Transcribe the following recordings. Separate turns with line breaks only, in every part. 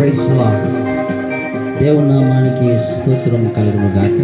ప్రైస్లా దేవునామానికి స్తోత్రం కలుగును గాక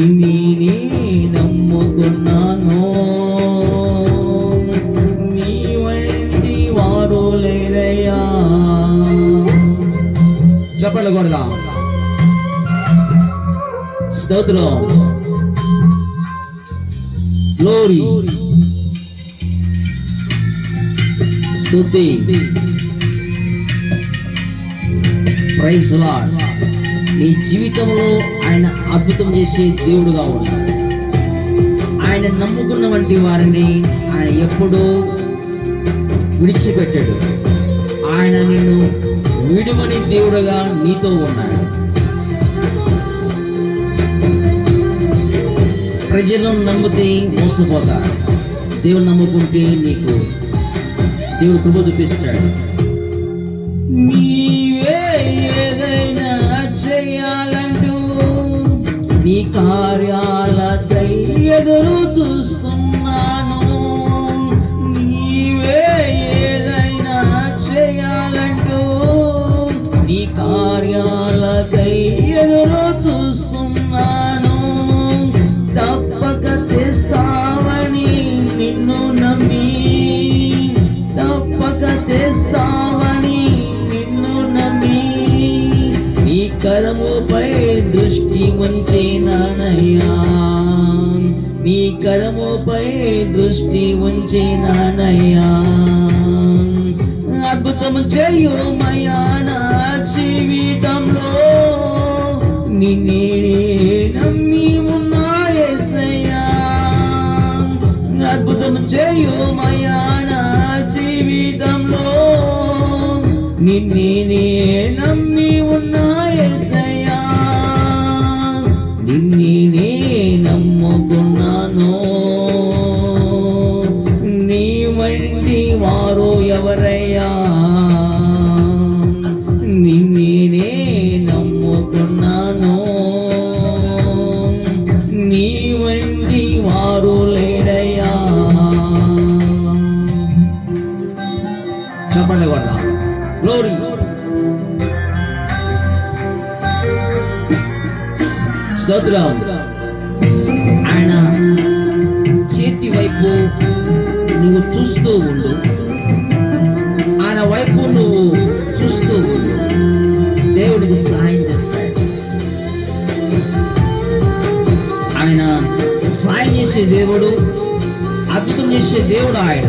నిన్నే నమ్ముకున్నాను. నీ వంటి వారు లేదయ్యా చెప్పలు కొడదాం స్తోత్రం. గ్లోరీ. స్తుతి. Praise lord. నీ జీవితంలో ఆయన అద్భుతం చేసే దేవుడుగా ఉన్నాడు. ఆయన నమ్ముకున్న వంటి వారిని ఆయన ఎప్పుడూ విడిచిపెట్టాడు. ఆయన నిన్ను విడుమని దేవుడుగా నీతో ఉన్నాడు. ప్రజలను నమ్మితే మోసపోతారు. దేవుని నమ్ముకుంటే నీకు దేవుడు కృప చూపిస్తాడు. నీ కార్యాల ఎదురు చూస్తున్నాను. ఉంచేనానయ్యా నీ కరముపై దృష్టి ఉంచేనానయ్యా అద్భుతం చేయుమయా నా జీవితంలో. నిన్నే నమ్మి ఉన్నాయసయ్యా అద్భుతం చేయుమయా నా జీవితంలో. నిన్నే నిన్నే నమ్ముకున్నాను? నీ వంటి వారు ఎవరయ్యా? నిన్నే నమ్ముకున్నాను? నీ వంటి వారు లేడయ్యా? చెప్పండి కొడదా. లోరీ స్తోత్రం ఆయన చేతి వైపు నువ్వు చూస్తూ ఉండు. ఆయన వైపు నువ్వు చూస్తూ ఉండు. దేవుడికి సహాయం చేస్తాడు ఆయన సాయం చేసే దేవుడు అద్భుతం చేసే దేవుడు ఆయన.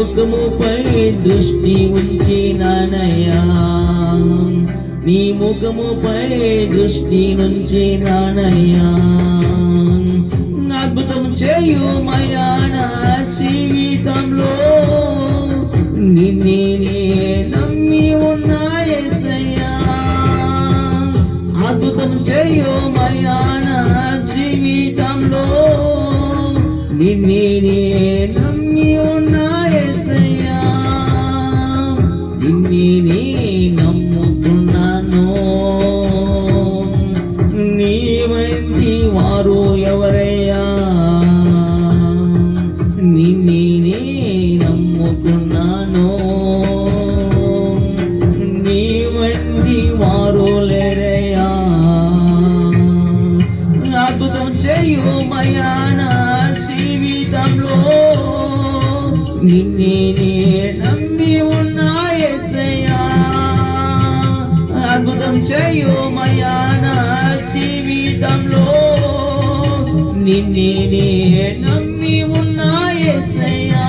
నీ ముఖముపై దృష్టి ఉంచి నీ ముఖముపై దృష్టి నుంచి నానయ్యా. అద్భుతం చేయుమయా నా జీవితంలో. నిన్నే నమ్మి ఉన్నాయసయ్యా అద్భుతం చేయుమయా నా జీవితంలో. నిన్నే జీవితంలో నిన్నే నమ్మి ఉన్నా యేసయ్యా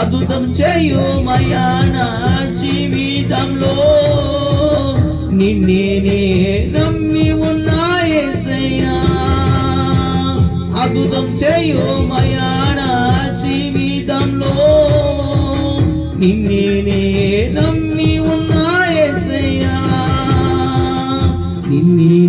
అద్భుతం చేయుమయా నా జీవితంలో నిన్నే నమ్మి ఉన్నా యేసయ్యా అద్భుతం చేయుమయా నా జీవితంలో నిన్నే నమ్మి ఉన్నా యేసయ్యా నిన్నే